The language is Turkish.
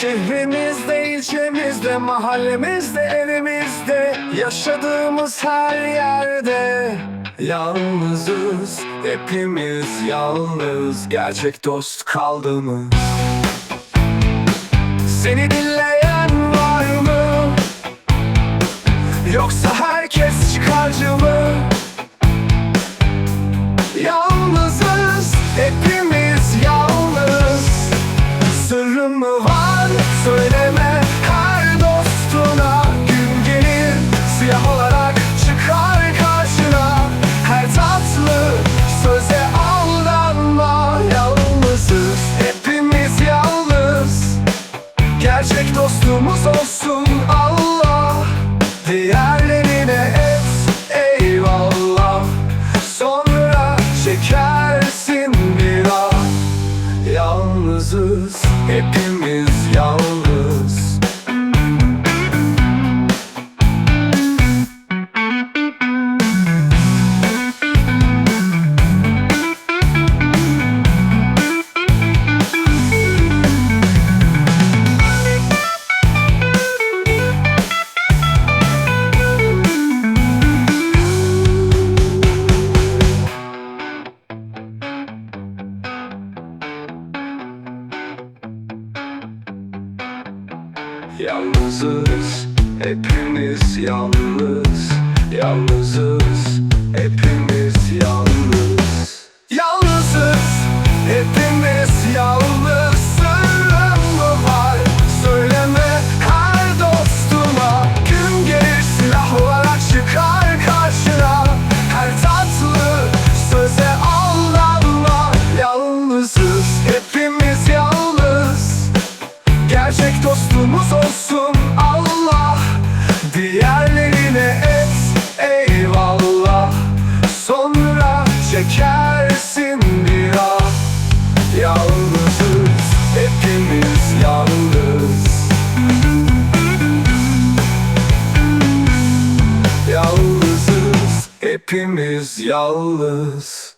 Şehrimizde, ilçemizde, mahallemizde, evimizde Yaşadığımız her yerde Yalnızız, hepimiz yalnız Gerçek dost kaldı mı? Seni dinleyen var mı? Yoksa herkes Söyleme her dostuna Gün gelir, siyah olarak çıkar karşına. Her tatlı söze aldanma Yalnızız, hepimiz yalnız. Gerçek dostumuz olsun Allah. Diğerlerine et Sonra çekersin bir ah. Yalnızız, hepimiz yalnız Yalnızız, hepimiz yalnız. Yalnızız, hepimiz yalnız Gerçek dostumuz olsun Allah. Diğerlerine et eyvallah. Sonra çekersin bir ah Yalnızız hepimiz yalnız. Yalnızız hepimiz yalnız